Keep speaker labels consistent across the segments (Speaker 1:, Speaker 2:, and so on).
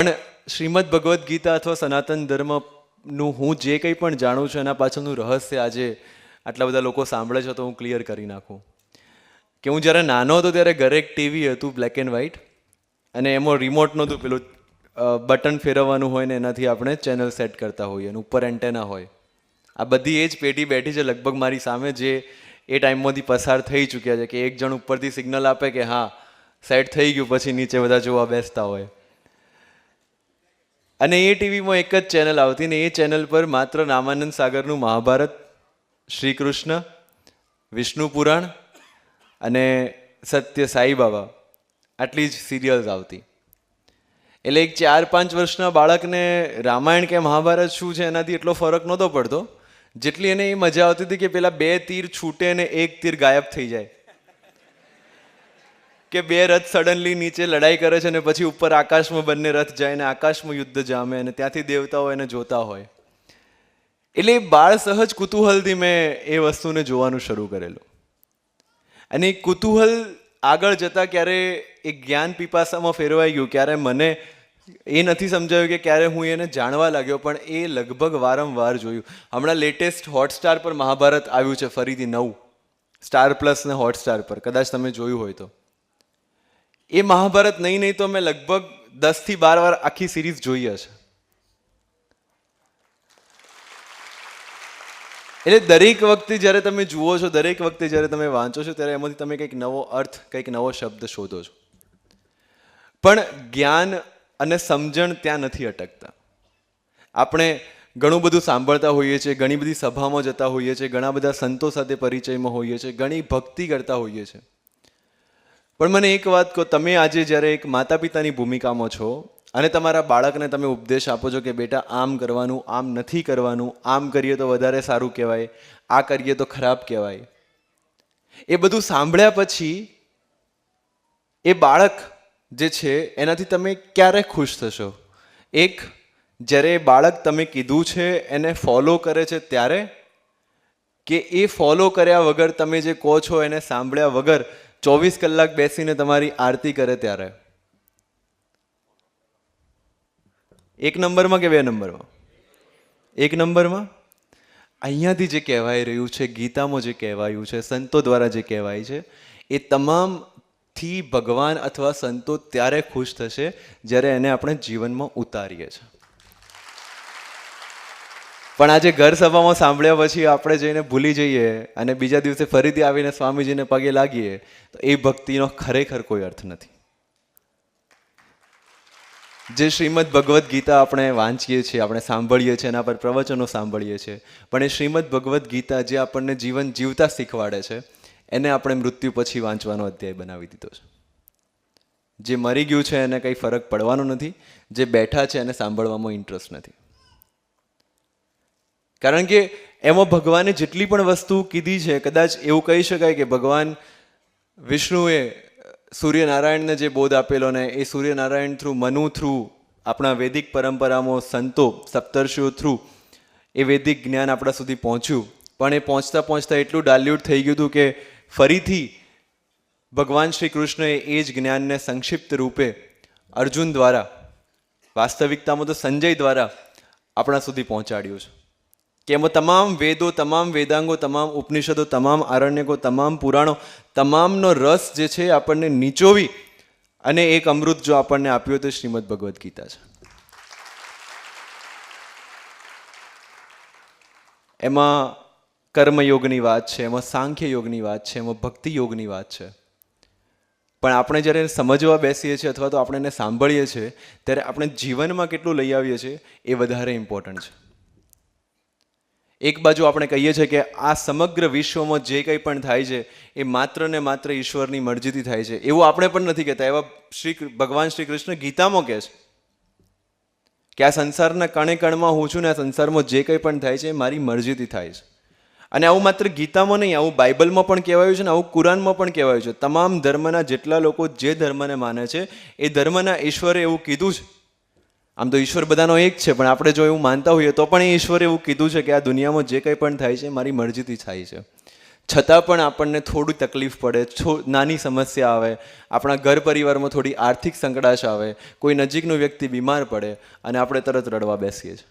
Speaker 1: પણ શ્રીમદ ભગવદ્ ગીતા અથવા સનાતન ધર્મનું હું જે કંઈ પણ જાણું છું, એના પાછળનું રહસ્ય આજે આટલા બધા લોકો સાંભળે છે તો હું ક્લિયર કરી નાખું. કે હું જ્યારે નાનો હતો ત્યારે ઘરે એક ટીવી હતું બ્લેક એન્ડ વ્હાઇટ અને એમાં રિમોટ નહોતું, પેલું બટન ફેરવવાનું હોય ને એનાથી આપણે ચેનલ સેટ કરતા હોઈએ અને ઉપર એન્ટેના હોય. આ બધી એ જ પેઢી બેઠી છે લગભગ મારી સામે જે એ ટાઈમમાંથી પસાર થઈ ચૂક્યા છે કે એક જણ ઉપરથી સિગ્નલ આપે કે હા સેટ થઈ ગયું, પછી નીચે બધા જોવા બેસતા હોય. અને એ ટીવીમાં એક જ ચેનલ આવતી ને એ ચેનલ પર માત્ર રામાનંદ સાગરનું મહાભારત શ્રી કૃષ્ણ વિષ્ણુ પુરાણ અને સત્ય સાઈ બાબા. આટલી જ સિરિયલ્સ આવતી. એટલે એક ચાર પાંચ વર્ષના બાળકને રામાયણ કે મહાભારત શું છે એનાથી એટલો ફરક નહોતો પડતો. જેટલી એને એ મજા આવતી હતી કે પેલા બે તીર છૂટે ને એક તીર ગાયબ થઈ જાય. કે બે રથ સડનલી નીચે લડાઈ કરે છે ને પછી ઉપર આકાશમાં બંને રથ જાય અને આકાશમાં યુદ્ધ જામે અને ત્યાંથી દેવતાઓ એને જોતા હોય. એટલે બાળ સહજ કુતૂહલથી મેં એ વસ્તુને જોવાનું શરૂ કરેલું. અને કુતૂહલ આગળ જતાં ક્યારે એ જ્ઞાન પીપાસામાં ફેરવાઈ ગયું, ક્યારે મને એ નથી સમજાયું કે ક્યારે હું એને જાણવા લાગ્યો, પણ એ લગભગ વારંવાર જોયું. હમણાં લેટેસ્ટ હોટસ્ટાર પર મહાભારત આવ્યું છે, ફરીથી નવું. સ્ટાર પ્લસ ને હોટસ્ટાર પર. કદાચ તમે જોયું હોય તો. એ મહાભારત નહીં નહીં તો મેં લગભગ દસથી બાર વાર આખી સિરીઝ જોઈ હશે. એટલે દરેક વખતે જ્યારે તમે જુઓ છો, દરેક વખતે જ્યારે તમે વાંચો છો, ત્યારે એમાંથી તમે કંઈક નવો અર્થ, કંઈક નવો શબ્દ શોધો છો. પણ જ્ઞાન અને સમજણ ત્યાં નથી અટકતા. આપણે ઘણું બધું સાંભળતા હોઈએ છીએ, ઘણી બધી સભામાં જતા હોઈએ છીએ, ઘણા બધા સંતો સાથે પરિચયમાં હોઈએ છીએ, ઘણી ભક્તિ કરતા હોઈએ છીએ. પણ મને એક વાત કહો, તમે આજે જ્યારે એક માતા પિતાની ભૂમિકામાં છો અને તમારા બાળકને તમે ઉપદેશ આપો છો કે બેટા આમ કરવાનું, આમ નથી કરવાનું, આમ કરીએ તો વધારે સારું કહેવાય, આ કરીએ તો ખરાબ કહેવાય. એ બધું સાંભળ્યા પછી એ બાળક જે છે એનાથી તમે ક્યારે ખુશ થશો? એક, જ્યારે બાળક તમે કીધું છે એને ફોલો કરે છે ત્યારે? કે એ ફોલો કર્યા વગર તમે જે કહો છો એને સાંભળ્યા વગર ચોવીસ કલાક બેસીને તમારી આરતી કરે ત્યારે. એક નંબરમાં કે બે નંબરમાં? એક નંબરમાં? અહીંયાથી જે કહેવાય રહ્યું છે, ગીતામાં જે કહેવાયું છે, સંતો દ્વારા જે કહેવાય છે, એ તમામથી ભગવાન અથવા સંતો ત્યારે ખુશ થશે જ્યારે એને આપણે જીવનમાં ઉતારીએ છીએ. પણ આજે ઘર સભામાં સાંભળ્યા પછી આપણે જઈને ભૂલી જઈએ અને બીજા દિવસે ફરીથી આવીને સ્વામીજીને પગે લાગીએ, તો એ ભક્તિનો ખરેખર કોઈ અર્થ નથી. જે શ્રીમદ ભગવદ્ ગીતા આપણે વાંચીએ છીએ, આપણે સાંભળીએ છીએ, એના પર પ્રવચનો સાંભળીએ છીએ, પણ એ શ્રીમદ ભગવદ્ ગીતા જે આપણને જીવન જીવતા શીખવાડે છે, એને આપણે મૃત્યુ પછી વાંચવાનો અધ્યાય બનાવી દીધો છે. જે મરી ગયું છે, એને કંઈ ફરક પડવાનો નથી, જે બેઠા છે, એને સાંભળવામાં ઇન્ટરેસ્ટ નથી. કારણ કે એમાં ભગવાને જેટલી પણ વસ્તુ કીધી છે, કદાચ એવું કહી શકાય કે ભગવાન વિષ્ણુએ સૂર્યનારાયણને જે બોધ આપેલો ને એ સૂર્યનારાયણ થ્રુ મનુ થ્રુ આપણા વૈદિક પરંપરામાં સંતો, સપ્તર્ષિઓ થ્રુ એ વૈદિક જ્ઞાન આપણા સુધી પહોંચ્યું. પણ એ પહોંચતા પહોંચતા એટલું ડાલ્યુટ થઈ ગયું હતું કે ફરીથી ભગવાન શ્રી કૃષ્ણએ એ જ જ્ઞાનને સંક્ષિપ્ત રૂપે અર્જુન દ્વારા, વાસ્તવિકતામાં તો સંજય દ્વારા આપણા સુધી પહોંચાડ્યું છે. કે એમાં તમામ વેદો, તમામ વેદાંગો, તમામ ઉપનિષદો, તમામ આરણ્યકો તમામ પુરાણો, તમામનો રસ જે છે આપણને નીચોવી અને એક અમૃત જો આપણને આપ્યું તો શ્રીમદ ભગવદ્ ગીતા છે. એમાં કર્મયોગની વાત છે, એમાં સાંખ્ય યોગની વાત છે, એમાં ભક્તિ યોગની વાત છે. પણ આપણે જ્યારે સમજવા બેસીએ છીએ અથવા તો આપણે એને સાંભળીએ છીએ, ત્યારે આપણે જીવનમાં કેટલું લઈ આવીએ છીએ એ વધારે ઇમ્પોર્ટન્ટ છે. એક બાજુ આપણે કહીએ છીએ કે આ સમગ્ર વિશ્વમાં જે કંઈ પણ થાય છે, એ માત્ર ને માત્ર ઈશ્વરની મરજીથી થાય છે. એવું આપણે પણ નથી કહેતા. એવા શ્રી ભગવાન શ્રી કૃષ્ણ ગીતામાં કહે છે કે આ સંસારના કણે કણમાં હું છું ને આ સંસારમાં જે કંઈ પણ થાય છે, એ મારી મરજીથી થાય છે. અને આવું માત્ર ગીતામાં નહીં, આવું બાઇબલમાં પણ કહેવાયું છે ને આવું કુરાનમાં પણ કહેવાયું છે. તમામ ધર્મના જેટલા લોકો જે ધર્મને માને છે, એ ધર્મના ઈશ્વરે એવું કીધું છે. આમ તો ઈશ્વર બધાનો એક છે, પણ આપણે જો એવું માનતા હોઈએ તો પણ એ ઈશ્વરે એવું કીધું છે કે આ દુનિયામાં જે કંઈ પણ થાય છે મારી મરજીથી થાય છે. છતાં પણ આપણને થોડી તકલીફ પડે નાની સમસ્યા આવે, આપણા ઘર પરિવારમાં થોડી આર્થિક સંકડાશ આવે, કોઈ નજીકનો વ્યક્તિ બીમાર પડે, અને આપણે તરત રડવા બેસીએ છીએ.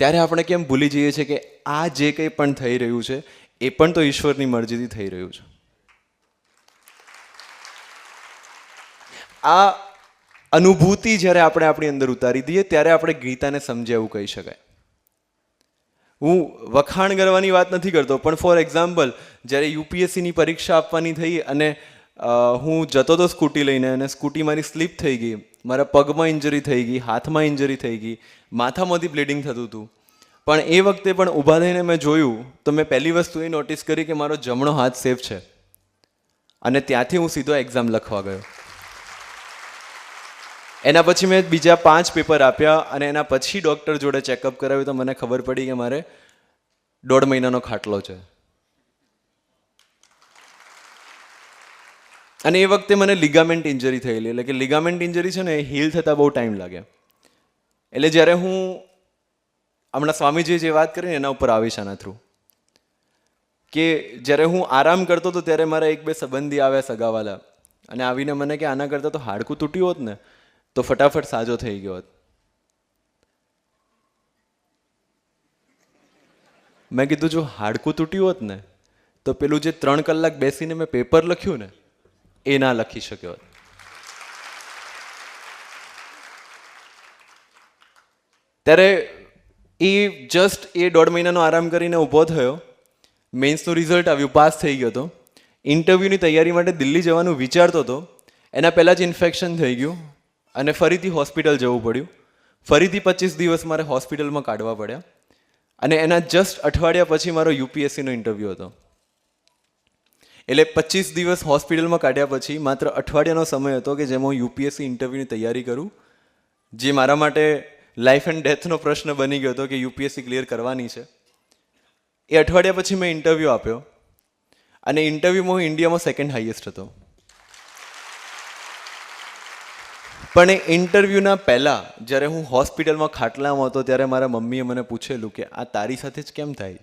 Speaker 1: ત્યારે આપણે કેમ ભૂલી જઈએ છીએ કે આ જે કંઈ પણ થઈ રહ્યું છે, એ પણ તો ઈશ્વરની મરજીથી થઈ રહ્યું છે. આ અનુભૂતિ જ્યારે આપણે આપણી અંદર ઉતારી દઈએ, ત્યારે આપણે ગીતાને સમજે એવું કહી શકાય. હું વખાણ કરવાની વાત નથી કરતો, પણ ફોર એક્ઝામ્પલ જ્યારે યુપીએસસીની પરીક્ષા આપવાની થઈ અને હું જતો હતો સ્કૂટી લઈને અને સ્કૂટી મારી સ્લીપ થઈ ગઈ, મારા પગમાં ઇન્જરી થઈ ગઈ, હાથમાં ઇન્જરી થઈ ગઈ, માથામાંથી બ્લીડિંગ થતું હતું. પણ એ વખતે પણ ઊભા થઈને મેં જોયું, તો મેં પહેલી વસ્તુ એ નોટિસ કરી કે મારો જમણો હાથ સેફ છે. અને ત્યાંથી હું સીધો એક્ઝામ લખવા ગયો. એના પછી મેં બીજા પાંચ પેપર આપ્યા અને એના પછી ડૉક્ટર જોડે ચેકઅપ કરાવ્યું તો મને ખબર પડી કે મારે દોઢ મહિનાનો ખાટલો છે. અને એ વખતે મને લિગામેન્ટ ઇન્જરી થયેલી. એટલે કે લિગામેન્ટ ઇન્જરી છે ને એ હીલ થતાં બહુ ટાઈમ લાગે. એટલે જ્યારે હું હમણાં સ્વામીજીએ જે વાત કરી ને એના ઉપર આવીશ આના થ્રુ કે જ્યારે હું આરામ કરતો હતો ત્યારે મારા એક બે સંબંધી આવ્યા સગાવાલા. અને આવીને મને કે આના કરતાં તો હાડકું તૂટ્યું હોત ને તો ફટાફટ સાજો થઈ ગયો હોત. મેં કીધું, જો હાડકું તૂટ્યું હોત ને, તો પેલું જે ત્રણ કલાક બેસીને મેં પેપર લખ્યું ને, એ ના લખી શક્યો હોત. ત્યારે એ જસ્ટ એ દોઢ મહિનાનો આરામ કરીને ઊભો થયો. મેન્સનું રિઝલ્ટ આવ્યું, પાસ થઈ ગયો હતો. ઇન્ટરવ્યૂની તૈયારી માટે દિલ્હી જવાનું વિચારતો હતો. એના પહેલાં જ ઇન્ફેક્શન થઈ ગયું. અને ફરીથી હોસ્પિટલ જવું પડ્યું. ફરીથી પચીસ દિવસ મારે હોસ્પિટલમાં કાઢવા પડ્યા. અને એના જસ્ટ અઠવાડિયા પછી મારો યુપીએસસીનો ઇન્ટરવ્યૂ હતો. એટલે પચીસ દિવસ હોસ્પિટલમાં કાઢ્યા પછી માત્ર અઠવાડિયાનો સમય હતો કે જેમાં હું યુપીએસસી ઇન્ટરવ્યૂની તૈયારી કરું, જે મારા માટે લાઈફ એન્ડ ડેથનો પ્રશ્ન બની ગયો હતો કે યુપીએસસી ક્લિયર કરવાની છે. એ અઠવાડિયા પછી મેં ઇન્ટરવ્યૂ આપ્યો. અને ઇન્ટરવ્યૂમાં હું ઇન્ડિયામાં સેકન્ડ હાઈએસ્ટ હતો. પણ એ ઇન્ટરવ્યૂના પહેલાં જ્યારે હું હોસ્પિટલમાં ખાટલામાં હતો ત્યારે મારા મમ્મીએ મને પૂછેલું કે આ તારી સાથે જ કેમ થાય?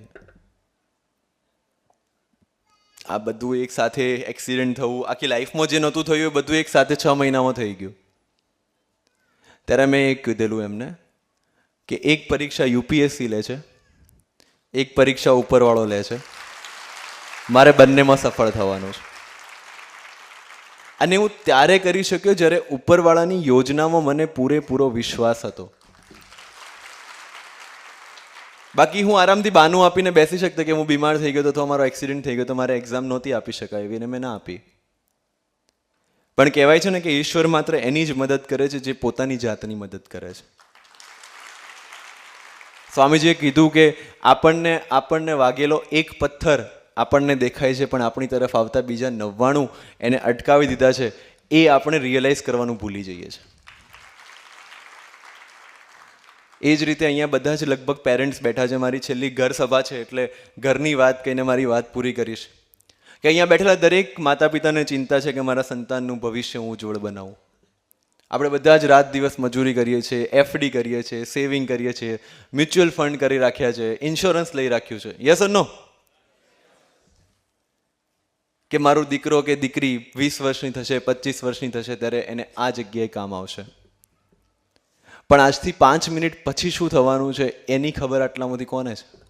Speaker 1: આ બધું એક સાથે એક્સિડન્ટ થવું, આખી લાઈફમાં જે નહોતું થયું એ બધું એક સાથે છ મહિનામાં થઈ ગયું. ત્યારે મેં એક કીધેલું એમને કે એક પરીક્ષા યુપીએસસી લે છે, એક પરીક્ષા ઉપરવાળો લે છે. મારે બંનેમાં સફળ થવાનું છે. અને હું ત્યારે કરી શક્યો જ્યારે ઉપરવાળાની યોજનામાં મને પૂરેપૂરો વિશ્વાસ હતો. બાકી હું આરામથી બાનું આપીને બેસી શકતો કે હું બીમાર થઈ ગયો તો મારો એક્સિડન્ટ થઈ ગયો તો મારે એક્ઝામ નહોતી આપી શકાય એવી મેં ના આપી. પણ કહેવાય છે ને કે ઈશ્વર માત્ર એની જ મદદ કરે છે જે પોતાની જાતની મદદ કરે છે. સ્વામીજીએ કીધું કે આપણને આપણને વાગેલો એક પથ્થર આપણને દેખાય છે, પણ આપણી તરફ આવતા બીજા નવ્વાણું એને અટકાવી દીધા છે, એ આપણે રિયલાઇઝ કરવાનું ભૂલી જઈએ છીએ. એ જ રીતે અહીંયા બધા જ લગભગ પેરેન્ટ્સ બેઠા છે, મારી છેલ્લી ઘર સભા છે, એટલે ઘરની વાત કહીને મારી વાત પૂરી કરીશ. કે અહીંયા બેઠેલા દરેક માતા પિતાને ચિંતા છે કે મારા સંતાનનું ભવિષ્ય હું જોડ બનાવું. આપણે બધા જ રાત દિવસ મજૂરી કરીએ છીએ એફડી કરીએ છીએ સેવિંગ કરીએ છીએ મ્યુચ્યુઅલ ફંડ કરી રાખ્યા છે ઇન્સ્યોરન્સ લઈ રાખ્યું છે. યસ નો કે મારો દીકરો કે દીકરી વીસ વર્ષની થશે, પચીસ વર્ષની થશે, ત્યારે એને આ જગ્યાએ કામ આવશે. પણ આજથી પાંચ મિનિટ પછી શું થવાનું છે, એની ખબર આટલામાંથી કોને છે?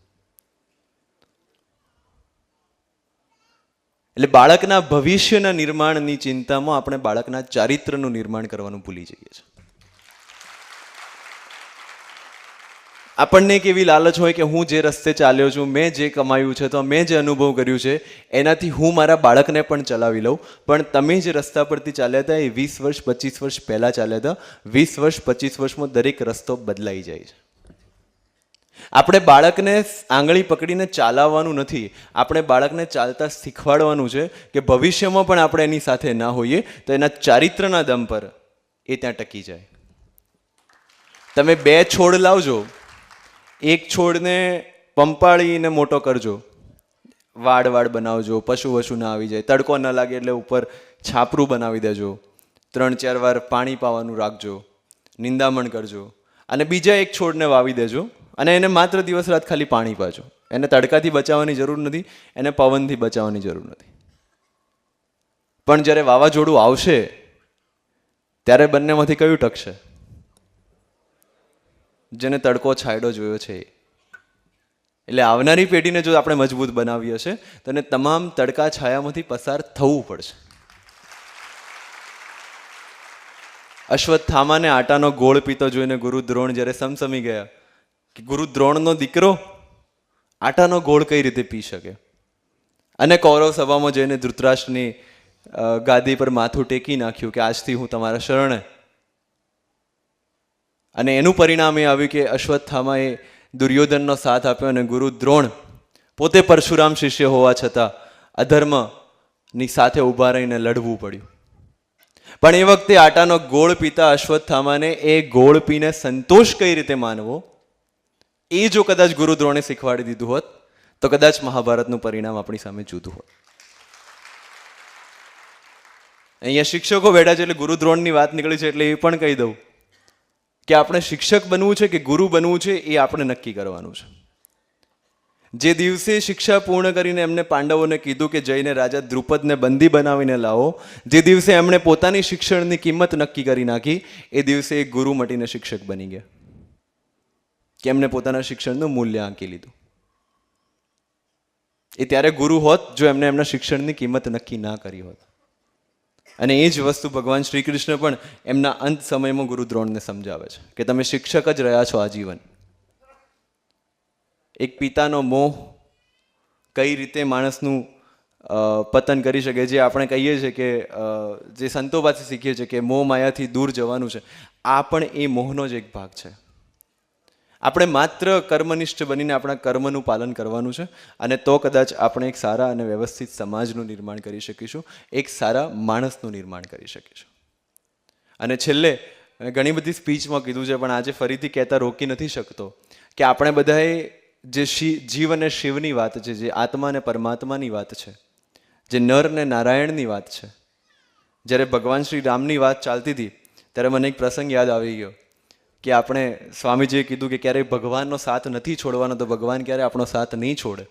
Speaker 1: એટલે બાળકના ભવિષ્યના નિર્માણની ચિંતામાં આપણે બાળકના ચારિત્રનું નિર્માણ કરવાનું ભૂલી જઈએ છીએ. આપણને એક એવી લાલચ હોય કે હું જે રસ્તે ચાલ્યો છું, મેં જે કમાયું છે, તો મેં જે અનુભવ કર્યું છે, એનાથી હું મારા બાળકને પણ ચલાવી લઉં. પણ તમે જે રસ્તા પરથી ચાલ્યા હતા, એ વીસ વર્ષ, પચીસ વર્ષ પહેલાં ચાલ્યા હતા. વીસ વર્ષ, પચીસ વર્ષમાં દરેક રસ્તો બદલાઈ જાય છે. આપણે બાળકને આંગળી પકડીને ચાલાવવાનું નથી. આપણે બાળકને ચાલતા શીખવાડવાનું છે કે ભવિષ્યમાં પણ આપણે એની સાથે ના હોઈએ, તો એના ચારિત્રના દમ પર એ ત્યાં ટકી જાય. તમે બે છોડ લાવજો. એક છોડને પંપાળીને મોટો કરજો. વાડ વાડ બનાવજો, પશુ વશુ ના આવી જાય. તડકો ન લાગે એટલે ઉપર છાપરું બનાવી દેજો. ત્રણ ચાર વાર પાણી પાવાનું રાખજો. નિંદામણ કરજો. અને બીજા એક છોડને વાવી દેજો અને એને માત્ર દિવસ રાત ખાલી પાણી પાજો. એને તડકાથી બચાવવાની જરૂર નથી, એને પવનથી બચાવવાની જરૂર નથી. પણ જ્યારે વાવાઝોડું આવશે, ત્યારે બંનેમાંથી કયું ટકશે? જેને તડકો છાંયડો જોયો છે એટલે આવનારી પેઢીને જો આપણે મજબૂત બનાવી હશે તો એને તમામ તડકા છાયામાંથી પસાર થવું પડશે. અશ્વત્થામાને આટાનો ગોળ પીતો જોઈને ગુરુ દ્રોણ જ્યારે સમસમી ગયા, કે ગુરુ દ્રોણનો દીકરો આટાનો ગોળ કઈ રીતે પી શકે? અને કૌરવ સભામાં જઈને ધૃતરાષ્ટ્રની ગાદી પર માથું ટેકી નાખ્યું કે આજથી હું તમારા શરણે અને એનું પરિણામ એ આવ્યું કે અશ્વત્થામાએ દુર્યોધનનો સાથ આપ્યો અને ગુરુ દ્રોણ પોતે પરશુરામ શિષ્ય હોવા છતાં અધર્મની સાથે ઊભા રહીને લડવું પડ્યું. પણ એ વખતે આટાનો ગોળ પીતા અશ્વત્થામાને એ ગોળ પીને સંતોષ કઈ રીતે માનવો? એ જો કદાચ ગુરુદ્રોણે શીખવાડી દીધું હોત, તો કદાચ મહાભારતનું પરિણામ આપણી સામે જુદું હોત. અહીંયા શિક્ષકો બેઠા છે એટલે ગુરુદ્રોણની વાત નીકળી છે એટલે એ પણ કહી દઉં. કે આપણે શિક્ષક બનવું છે કે ગુરુ બનવું છે એ આપણે નક્કી કરવાનું છે. જે દિવસે શિક્ષા પૂર્ણ કરીને એમને પાંડવોને કીધું કે જઈને રાજા દ્રુપદને બંદી બનાવીને લાવો, જે દિવસે એમણે પોતાની શિક્ષણની કિંમત નક્કી કરી નાખી, એ દિવસે એ ગુરુ મટીને શિક્ષક બની ગયા. કે એમને પોતાના શિક્ષણનું મૂલ્ય આંકી લીધું. એ ત્યારે ગુરુ હોત જો એમને એમના શિક્ષણની કિંમત નક્કી ના કરી હોત. અને એ જ વસ્તુ ભગવાન શ્રી કૃષ્ણ પણ એમના અંત સમયમાં ગુરુ દ્રોણને સમજાવે છે કે તમે શિક્ષક જ રહ્યા છો આજીવન. એક પિતાનો મોહ કઈ રીતે માણસનું પતન કરી શકે જે આપણે કહીએ છીએ કે જે સંતો પાસે શીખીએ છીએ કે મોહ માયાથી દૂર જવાનું છે. આ પણ એ મોહનો જ એક ભાગ છે. આપણે માત્ર કર્મનિષ્ઠ બનીને આપણા કર્મનું પાલન કરવાનું છે અને તો કદાચ આપણે એક સારા અને વ્યવસ્થિત સમાજનું નિર્માણ કરી શકીશું, એક સારા માણસનું નિર્માણ કરી શકીશું. અને છેલ્લે ઘણી બધી સ્પીચમાં કીધું છે, પણ આજે ફરીથી કહેતા રોકી નથી શકતો કે આપણે બધાએ જે જીવ અને શિવની વાત છે, જે આત્મા અને પરમાત્માની વાત છે, જે નર અને નારાયણની વાત છે. જ્યારે ભગવાન શ્રી રામની વાત ચાલતી હતી, ત્યારે મને એક પ્રસંગ યાદ આવી ગયો. કે આપણે સ્વામીજીએ કીધું કે ક્યારેય ભગવાનનો સાથ નથી છોડવાનો, તો ભગવાન ક્યારે આપણો સાથ નહીં છોડે?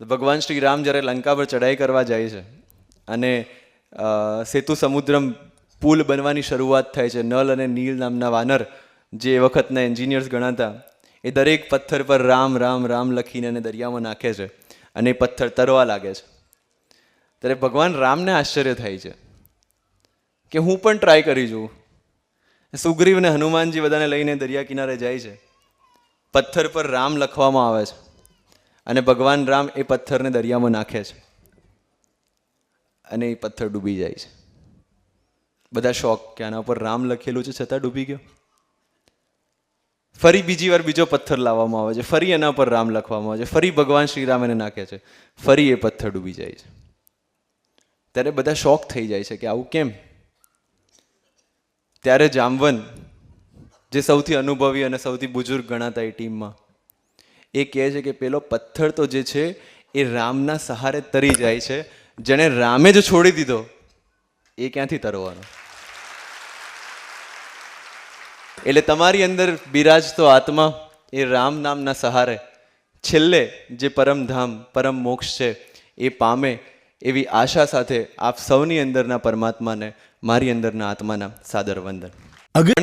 Speaker 1: ભગવાન શ્રી રામ જ્યારે લંકા પર ચઢાઈ કરવા જાય છે અને સેતુ સમુદ્રમ પુલ બનવાની શરૂઆત થાય છે, નલ અને નીલ નામના વાનર જે વખતના એન્જિનિયર્સ ગણાતા, એ દરેક પથ્થર પર રામ રામ રામ લખીને એને દરિયામાં નાખે છે અને એ પથ્થર તરવા લાગે છે. ત્યારે ભગવાન રામને આશ્ચર્ય થાય છે કે હું પણ ટ્રાય કરી જોઉં. સુગ્રીવ અને હનુમાનજી બધાને લઈને દરિયા કિનારે જાય છે. પથ્થર પર રામ લખવામાં આવે છે અને ભગવાન રામ એ પથ્થરને દરિયામાં નાખે છે અને એ પથ્થર ડૂબી જાય છે. બધા શોખ કે આના ઉપર રામ લખેલું છે છતાં ડૂબી ગયો. ફરી બીજી વાર બીજો પથ્થર લાવવામાં આવે છે, ફરી એના પર રામ લખવામાં આવે છે, ફરી ભગવાન શ્રીરામ એને નાખે છે, ફરી એ પથ્થર ડૂબી જાય છે. ત્યારે બધા શોખ થઈ જાય છે કે આવું કેમ? ત્યારે જામવન જે સૌથી અનુભવી અને સૌથી બુજુર્ગ ગણાતા એ ટીમમાં, એ કહે છે કે પેલો પથ્થર તો જે છે એ રામના સહારે તરી જાય છે. જેણે રામે જ છોડી દીધો, એ ક્યાંથી તરવાનો? એટલે તમારી અંદર બિરાજતો આત્મા એ રામ નામના સહારે, છેલ્લે જે પરમધામ પરમ મોક્ષ છે એ પામે એવી આશા સાથે આપ સૌની અંદરના પરમાત્માને મારી અંદરના આત્માના સાદર વંદન.
Speaker 2: અગર